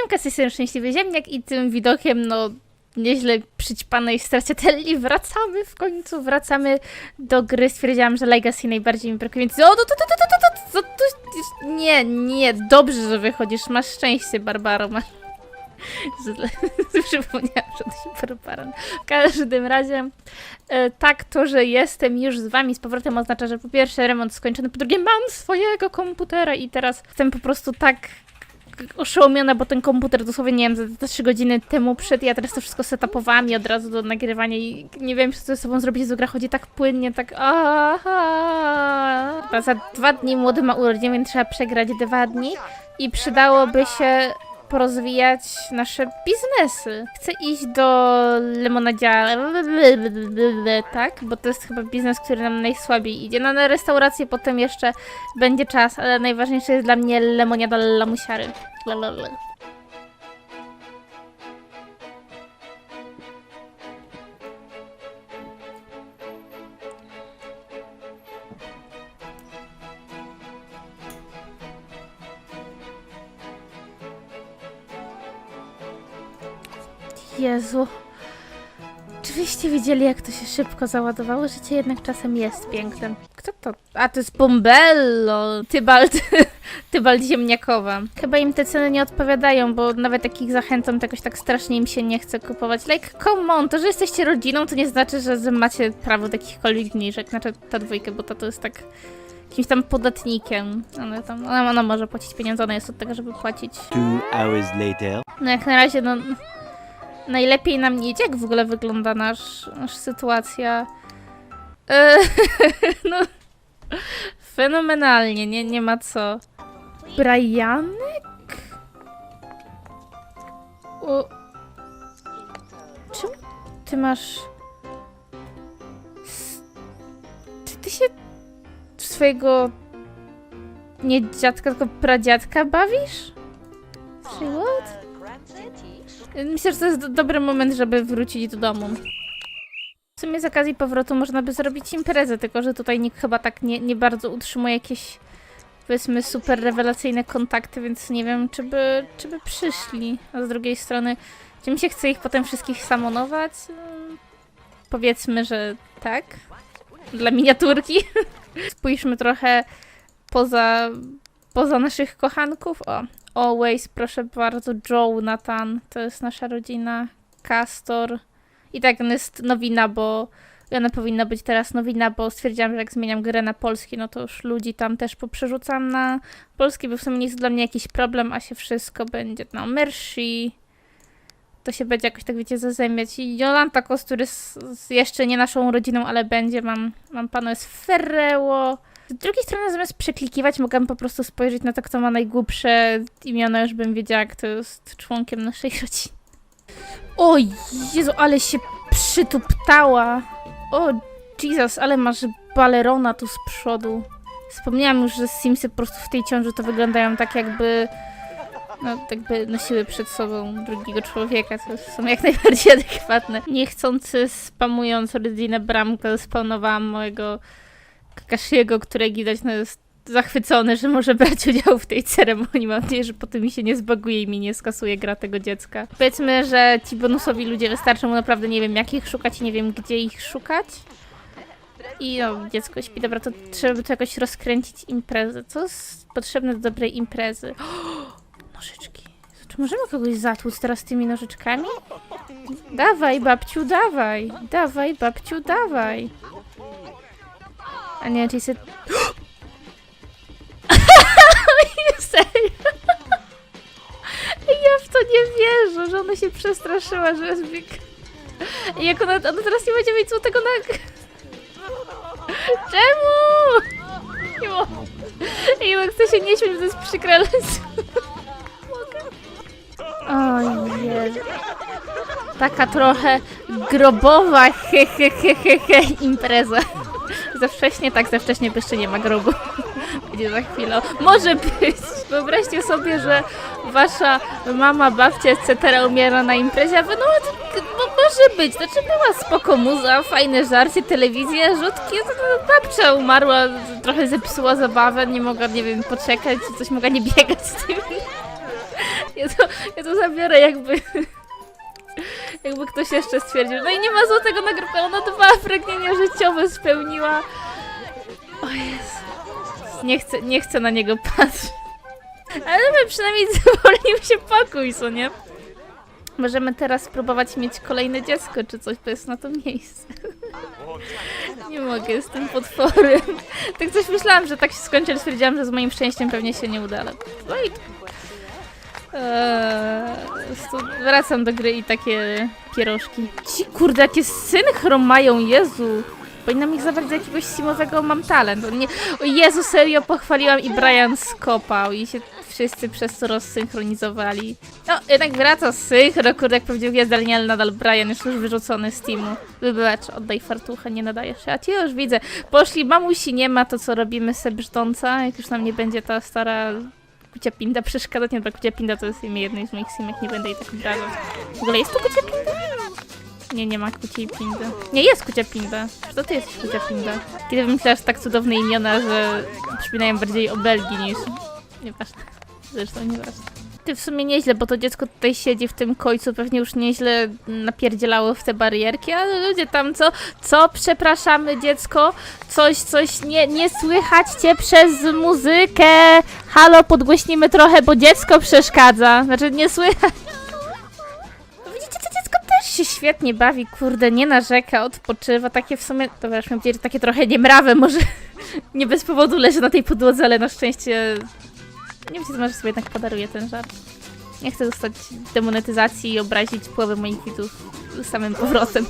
Siemka, strony Szczęśliwy Ziemniak i tym widokiem, no, nieźle przyćpanej stracciatelli wracamy w końcu, wracamy do gry. Stwierdziłam, że Legacy najbardziej mi brakuje, więc o, to, to, to, to, to, to, to, to, nie, nie, dobrze, że wychodzisz, masz szczęście, Barbaro, masz... Przypomniałam, że to się Barbaran. W każdym razie, e, tak, to, że jestem już z wami z powrotem oznacza, że po pierwsze remont skończony, po drugie mam swojego komputera i teraz jestem po prostu tak oszołomiona, bo ten komputer dosłownie, nie wiem, za- za 3 godziny temu przed, ja teraz to wszystko setupowałam i od razu do nagrywania i nie wiem, co ze sobą zrobić, że gra chodzi tak płynnie, tak aha. Za dwa dni młody ma urodziny, więc trzeba przegrać dwa dni i przydałoby się porozwijać nasze biznesy. Chcę iść do lemonadia, tak? Bo to jest chyba biznes, który nam najsłabiej idzie. No na restaurację potem jeszcze będzie czas, ale najważniejsze jest dla mnie lemoniada lamusiary. Lalalala. Jezu. Oczywiście widzieli, jak to się szybko załadowało. Życie jednak czasem jest piękne. Kto to? A, to jest Bombello. Tybalt. Tybalt ziemniakowa. Chyba im te ceny nie odpowiadają, bo nawet jak ich zachęcam, to jakoś tak strasznie im się nie chce kupować. Like, come on, to, że jesteście rodziną, to nie znaczy, że macie prawo do jakichkolwiek zniżek. Znaczy, ta dwójka, bo to, to jest tak jakimś tam podatnikiem. Ona, tam, ona, ona może płacić pieniądze, ona jest od tego, żeby płacić. Two hours later. No jak na razie, no... Najlepiej nam nie idzie, jak w ogóle wygląda nasz, nasza sytuacja. E, no... Fenomenalnie, nie, nie ma co. Brianek? O... Czym ty masz... Czy ty się swojego... Nie dziadka, tylko pradziadka bawisz? Say what? Myślę, że to jest do- dobry moment, żeby wrócić do domu. W sumie z okazji powrotu można by zrobić imprezę, tylko że tutaj nikt chyba tak nie, nie bardzo utrzymuje jakieś powiedzmy super rewelacyjne kontakty, więc nie wiem, czy by, czy by przyszli. A z drugiej strony, czy mi się chce ich potem wszystkich samonować? Mm, Powiedzmy, że tak. Dla miniaturki. Spójrzmy trochę poza, poza naszych kochanków. O, Always, proszę bardzo, Joe, Nathan, to jest nasza rodzina, Castor. I tak on jest nowina, bo ona powinna być teraz nowina, bo stwierdziłam, że jak zmieniam grę na polski, no to już ludzi tam też poprzerzucam na polski, bo w sumie nie jest dla mnie jakiś problem, a się wszystko będzie na Mercy. To się będzie jakoś tak, wiecie, zazębiać. I Jolanta Kos, który jest jeszcze nie naszą rodziną, ale będzie. Mam, mam panu jest Ferreło. Z drugiej strony, zamiast przeklikiwać, mogłam po prostu spojrzeć na to, kto ma najgłupsze imiona, już bym wiedziała, kto jest członkiem naszej rodziny. O Jezu, ale się przytuptała. O Jesus, ale masz balerona tu z przodu. Wspomniałam już, że Simsy po prostu w tej ciąży to wyglądają tak jakby... No, jakby nosiły przed sobą drugiego człowieka, to są jak najbardziej adekwatne. Niechcący spamując rodzinę bramkę, spawnowałam mojego Kakashiego, który widać no, jest zachwycony, że może brać udział w tej ceremonii. Mam nadzieję, że potem mi się nie zbaguje i mi nie skasuje gra tego dziecka. Powiedzmy, że ci bonusowi ludzie wystarczą mu naprawdę nie wiem jak ich szukać i nie wiem gdzie ich szukać. I no, dziecko śpi. Dobra, to trzeba by tu jakoś rozkręcić imprezę. Co jest potrzebne do dobrej imprezy? Nożyczki. Czy możemy kogoś zatłuc teraz tymi nożyczkami? Dawaj, babciu, dawaj. Dawaj, babciu, dawaj. A nie, czyli se... Serio? Ja w to nie wierzę, że ona się przestraszyła, że jest bieg... I jak ona, ona teraz nie będzie mieć złotego na... Czemu? Mogę. I ona chce się nie śmiać, to jest przykre, ale... Mogę? O Jezu. Taka trochę grobowa he, he, he, he, he, impreza. Za wcześnie, tak, za wcześnie, jeszcze nie ma grobu. Będzie za chwilę. Może być. Wyobraźcie sobie, że wasza mama, babcia, etc. umiera na imprezie, a wy no, no może być. Znaczy była spoko muza, fajne żarcie, telewizja, rzutki. To, to, babcia umarła, trochę zepsuła zabawę, nie mogła, nie wiem, poczekać, coś mogła nie biegać z tymi. Ja to, ja to zabiorę jakby... Jakby ktoś jeszcze stwierdził. No i nie ma złotego nagrobka, ona dwa pragnienia życiowe spełniła. O Jezu. Nie chcę, nie chcę na niego patrzeć. Ale my przynajmniej zwolnił się pokój, co nie? Możemy teraz spróbować mieć kolejne dziecko, czy coś, to jest na to miejsce. Nie mogę tym potworem. Tak coś myślałam, że tak się skończy, ale stwierdziłam, że z moim szczęściem pewnie się nie uda, ale... Wait. Eee, wracam do gry i takie pierożki. Ci kurde, jakie synchro mają, Jezu! Powinnam ich zabrać do jakiegoś simowego mam talent. O Nie, o Jezu, serio pochwaliłam i Brian skopał i się wszyscy przez to rozsynchronizowali. No, jednak wraca synchro, kurde, jak prawdziwy gwiazd, ale nadal Brian jest już wyrzucony z teamu. Wybacz, oddaj fartucha, nie nadajesz się. A ci już widzę. Poszli, mamusi nie ma, to co robimy se brzdąca, jak już nam nie będzie ta stara Kucia Pinda przeszkadzać. Nie, dobra, Kucia Pinda to jest imię jednej z moich simek, nie będę jej tak obrażać. W ogóle jest tu Kucia Pinda? Nie, nie ma Kuci Pindy. Nie, jest Kucia Pinda. To ty jesteś Kucia Pinda. Kiedy wymyślasz tak cudowne imiona, że przypominają bardziej o Belgii niż... Nieważne. Zresztą nieważne. W sumie nieźle, bo to dziecko tutaj siedzi w tym końcu, pewnie już nieźle napierdzielało w te barierki, ale ludzie tam co? Co? Przepraszamy dziecko? Coś, coś, nie, nie słychać cię przez muzykę. Halo, podgłośnimy trochę, bo dziecko przeszkadza. Znaczy, nie słychać. No Widzicie, to dziecko też się świetnie bawi, kurde, nie narzeka, odpoczywa, takie w sumie, to wiesz, miałem powiedzieć, że takie trochę niemrawe, może nie bez powodu leży na tej podłodze, ale na szczęście, nie wiem, czy może sobie jednak podaruję ten żart. Nie chcę dostać demonetyzacji i obrazić połowę moich widzów samym powrotem.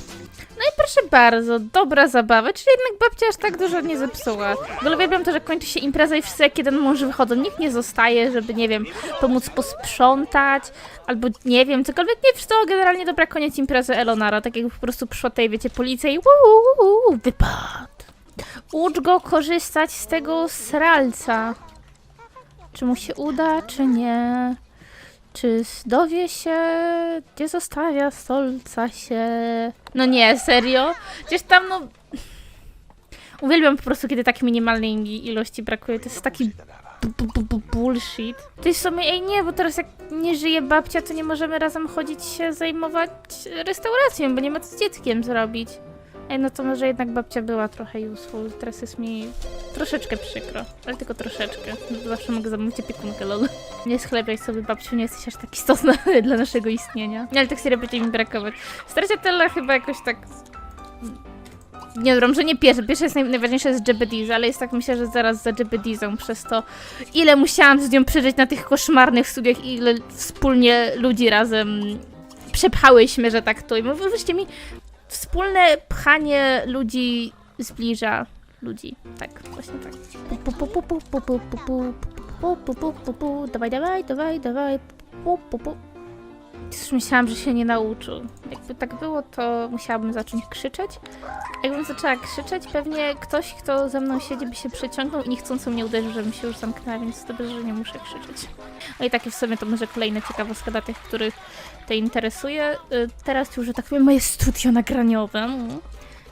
No i proszę bardzo, dobra zabawa, czyli jednak babcia aż tak dużo nie zepsuła. W ogóle uwielbiam to, że kończy się impreza i wszyscy jak jeden mąż wychodzą. Nikt nie zostaje, żeby, nie wiem, pomóc posprzątać, albo nie wiem, cokolwiek. Nie, wszystko generalnie dobra koniec imprezy Elonara, tak jakby po prostu przyszła tutaj, wiecie, policja i uuu. Ucz go korzystać z tego sralca. Czy mu się uda, czy nie? Czy dowie się, gdzie zostawia stolca się? No nie, serio? Przecież tam no... Uwielbiam po prostu, kiedy tak minimalnej mi- ilości brakuje. To jest taki bu- bu- bu- bu- bullshit. Jest w sumie, ej nie, bo teraz jak nie żyje babcia, to nie możemy razem chodzić się zajmować restauracją, bo nie ma co z dzieckiem zrobić. Ej, no to może jednak babcia była trochę useful. Teraz jest mi troszeczkę przykro, ale tylko troszeczkę. Zawsze mogę zamówić opiekunkę, lol. Nie schlebiaj sobie, babciu, nie jesteś aż tak istotna dla naszego istnienia. Nie, ale tak serio będzie mi brakować. Stracciatella chyba jakoś tak... Nie wiem, że nie pierwsze. Pierwsze jest naj, najważniejsze z Jebediz, ale jest tak, myślę, że zaraz za Jebedizą przez to, ile musiałam z nią przeżyć na tych koszmarnych studiach i ile wspólnie ludzi razem przepchałyśmy, że tak to. I mówię, wierzcie mi, wspólne pchanie ludzi zbliża ludzi. Tak, właśnie tak. Pu, pu, pu, pu, pu, pu, pu, pu, pu, pu, pu, pu, pu. Dawaj, dawaj, dawaj, dawaj. Pu, pu, pu. Już myślałam, że się nie nauczył. Jakby tak było, to musiałabym zacząć krzyczeć. Jakbym zaczęła krzyczeć, pewnie ktoś, kto ze mną siedzi, by się przeciągnął i niechcąco mnie uderzył, żebym się już zamknęła, więc dobrze, że nie muszę krzyczeć. No i takie w sumie to może kolejna ciekawostka dla tych, których te interesuje. Y, Teraz już, że tak powiem, moje studio nagraniowe. mm,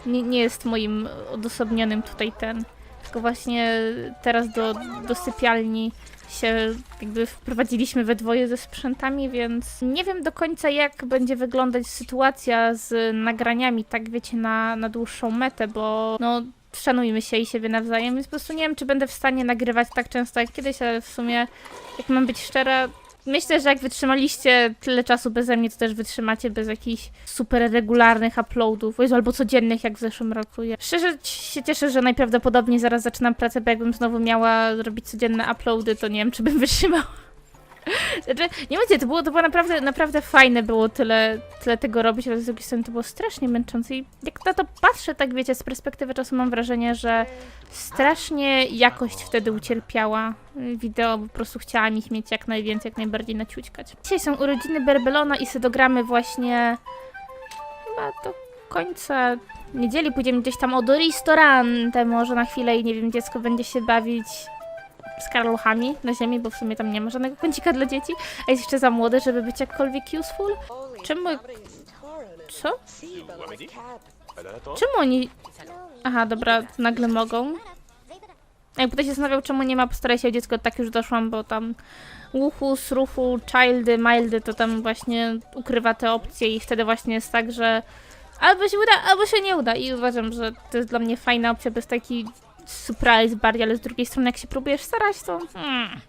Nie, nie jest moim odosobnionym tutaj ten. Tylko właśnie teraz do, do sypialni się jakby wprowadziliśmy we dwoje ze sprzętami, więc nie wiem do końca jak będzie wyglądać sytuacja z nagraniami, tak wiecie, na, na dłuższą metę, bo no szanujmy się i siebie nawzajem, więc po prostu nie wiem, czy będę w stanie nagrywać tak często jak kiedyś, ale w sumie, jak mam być szczera, myślę, że jak wytrzymaliście tyle czasu beze mnie, to też wytrzymacie bez jakichś super regularnych uploadów, albo codziennych, jak w zeszłym roku. Ja szczerze się cieszę, że najprawdopodobniej zaraz zaczynam pracę, bo jakbym znowu miała robić codzienne uploady, to nie wiem, czy bym wytrzymała. Znaczy, nie wiecie, to było, to było naprawdę, naprawdę fajne było tyle, tyle tego robić, ale z drugiej strony to było strasznie męczące i jak na to patrzę, tak wiecie, z perspektywy czasu mam wrażenie, że strasznie jakość wtedy ucierpiała. Wideo po prostu chciałam ich mieć jak najwięcej, jak najbardziej naciućkać. Dzisiaj są urodziny Berbelona i sydogramy właśnie chyba do końca niedzieli pójdziemy gdzieś tam od ristorante może na chwilę i nie wiem, dziecko będzie się bawić z karluchami na ziemi, bo w sumie tam nie ma żadnego kącika dla dzieci, a jest jeszcze za młode, żeby być jakkolwiek useful. Czemu... Co? Czemu oni... Aha, dobra, nagle mogą. Jak ktoś się zastanawiał, czemu nie ma Postaraj się o dziecko, tak już doszłam, bo tam Łuchus, Ruchu, Childy, Mildy to tam właśnie ukrywa te opcje i wtedy właśnie jest tak, że albo się uda, albo się nie uda i uważam, że to jest dla mnie fajna opcja, bez taki surprise bardziej, ale z drugiej strony jak się próbujesz starać, to hmm.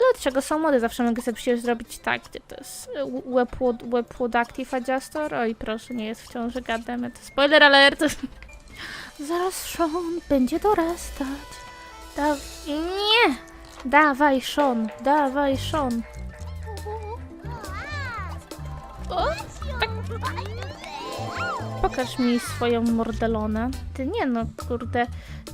Ale od czego są mody? Zawsze mogę sobie zrobić tak, gdzie to jest e, Webwood, Webwood Active Adjustor. Oj, proszę, nie jest wciąż gademy. To spoiler alert! Zaraz Sean będzie dorastać. Da... Nie! Dawaj, Sean, dawaj, Sean. O, tak. Pokaż mi swoją mordelonę. Ty nie no, kurde.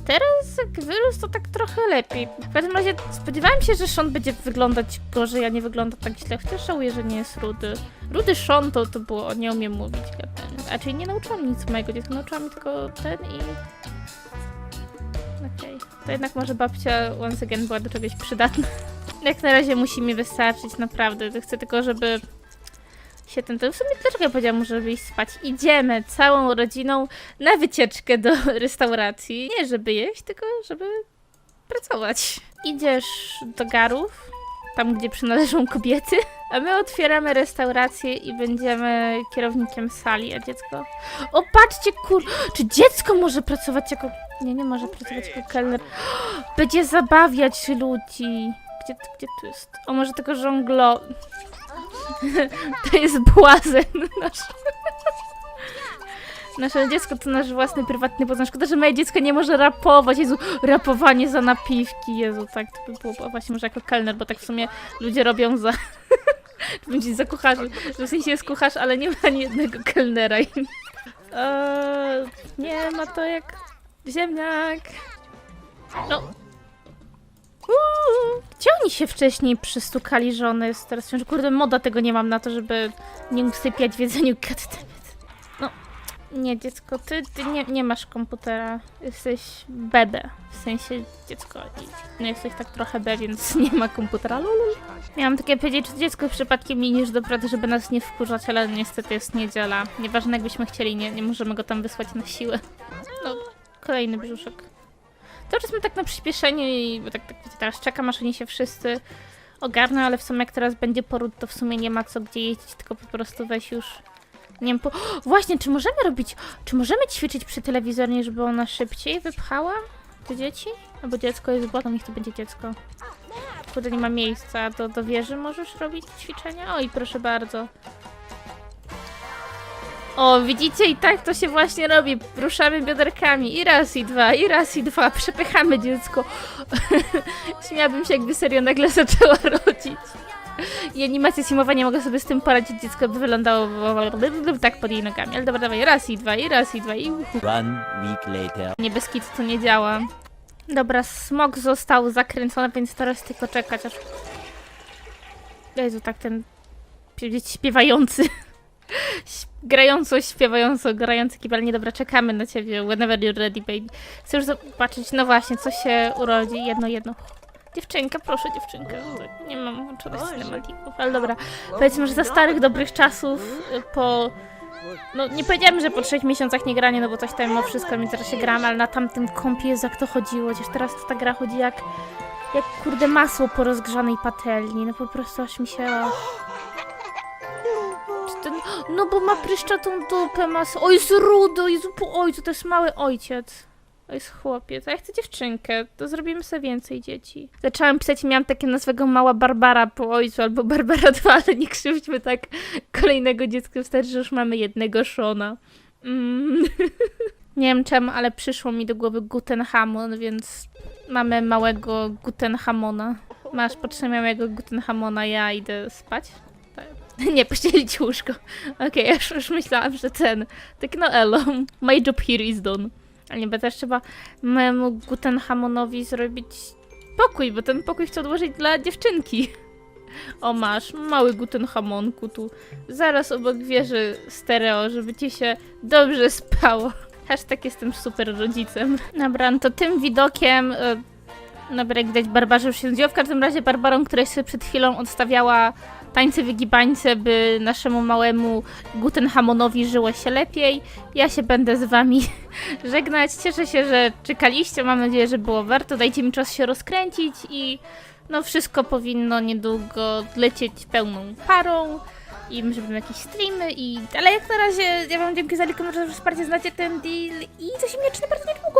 Teraz jak wyrósł, to tak trochę lepiej. W każdym razie spodziewałem się, że Sean będzie wyglądać gorzej, a nie wygląda tak źle. Chociaż żałuję, że nie jest rudy. Rudy Sean to, to było, nie umiem mówić. A czyli nie nauczyłam nic mojego dziecka, nauczyłam mi tylko ten i... Okej. To jednak może babcia once again była do czegoś przydatna. Jak na razie musi mi wystarczyć, naprawdę. Chcę tylko, żeby się ten... To w sumie dlaczego ja powiedziałam żeby iść spać? Idziemy całą rodziną na wycieczkę do restauracji. Nie żeby jeść, tylko żeby pracować. Idziesz do garów, tam gdzie przynależą kobiety, a my otwieramy restaurację i będziemy kierownikiem sali, a dziecko... O, patrzcie, kur... Czy dziecko może pracować jako... Nie, nie może pracować jako kelner. Będzie zabawiać ludzi. Gdzie, gdzie tu jest? O, może tylko żonglo... To jest błazen nasz. Nasze dziecko to nasz własny, prywatny poznań. Szkoda, że moje dziecko nie może rapować. Jezu, rapowanie za napiwki. Jezu, tak, to by było właśnie może jako kelner, bo tak w sumie ludzie robią za... Będzie za kucharzy. Że w sensie jest kucharz, ale nie ma ani jednego kelnera. Eee, nie ma to jak ziemniak. No. Uuu, Gdzie oni się wcześniej przystukali, one jest teraz wciąż... Kurde, moda tego nie mam na to, żeby nie usypiać w jedzeniu kattemet. No, nie dziecko, ty, ty nie, nie masz komputera. Jesteś bebe. W sensie dziecko. No jesteś tak trochę B, więc nie ma komputera. Lulul. Miałam takie powiedzieć, czy dziecko przypadkiem nie do pracy, żeby nas nie wkurzać, ale niestety jest niedziela. Nieważne jakbyśmy chcieli, nie, nie możemy go tam wysłać na siłę. No, kolejny brzuszek. Cały czas mam tak na przyspieszeniu i bo tak, tak wiecie, teraz czekam, aż oni się wszyscy ogarną, ale w sumie jak teraz będzie poród, to w sumie nie ma co gdzie jeździć, tylko po prostu weź już... Nie wiem, po... Właśnie, czy możemy robić... Czy możemy ćwiczyć przy telewizornie, żeby ona szybciej wypchała te dzieci? Albo dziecko jest błagam, niech to będzie dziecko. Kurde, nie ma miejsca. Do, do wieży możesz robić ćwiczenia? Oj, proszę bardzo. O, widzicie, i tak to się właśnie robi. Ruszamy bioderkami. I raz, i dwa, i raz, i dwa. Przepychamy dziecko. Śmiałabym się, jakby serio nagle zaczęła rodzić. I animacja simowa nie mogę sobie z tym poradzić. Dziecko by wyglądało tak pod jej nogami. Ale dobra, dawaj, raz i dwa, i raz i dwa, i uhu. One week later. Nie bez kitu to nie działa. Dobra, smok został zakręcony, więc teraz tylko czekać aż... Jezu, tak ten... śpiewający... Grająco, śpiewająco, grający kibel. Nie, dobra, czekamy na ciebie. Whenever you're ready, baby. Chcę już zobaczyć, no właśnie, co się urodzi. Jedno, jedno. Dziewczynka, proszę dziewczynkę. Nie mam włączonych cinematików, ale dobra. Powiedzmy, że za starych, dobrych czasów y, po... No nie powiedziałem, że po trzech miesiącach nie granie, no bo coś tam mimo wszystko, mi teraz się gram, ale na tamtym kompie jest jak to chodziło. Chociaż teraz to ta gra chodzi jak... Jak kurde masło po rozgrzanej patelni. No po prostu aż mi się... Ten... No bo ma pryszczatą dupę, mas... O, jest rudo, jest... Oj, to jest mały ojciec. To jest chłopiec, a ja chcę dziewczynkę, to zrobimy sobie więcej dzieci. Zaczęłam pisać i miałam takie nazwego mała Barbara po ojcu, albo Barbara 2, ale nie krzywdźmy tak kolejnego dziecka, wystarczy, że już mamy jednego Shona. Mm. nie wiem czemu, ale przyszło mi do głowy Gutenhamon, więc mamy małego Gutenhamona. Masz potrzebę małego Gutenhamona, ja idę spać. Nie, pościelić łóżko. Okej, już, już myślałam, że ten. Tak no elo, my job here is done. Ale nie, bo też trzeba mojemu Gutenhamonowi zrobić pokój, bo ten pokój chcę odłożyć dla dziewczynki. O masz, mały Gutenhamonku tu. Zaraz obok wieży stereo, żeby ci się dobrze spało. Hashtag jestem super rodzicem. Dobra, no to tym widokiem... y, Dobra, jak widać, Barbarze już się zdział. W każdym razie Barbarą, która się przed chwilą odstawiała tańce wygibańce, by naszemu małemu Gutenhamonowi żyło się lepiej. Ja się będę z wami żegnać. Cieszę się, że czekaliście. Mam nadzieję, że było warto. Dajcie mi czas się rozkręcić i no wszystko powinno niedługo lecieć pełną parą. I może będą jakieś streamy i... Ale jak na razie ja wam dziękuję za lajkę, może wsparcie znacie ten deal i coś mnie czyni bardzo niedługo.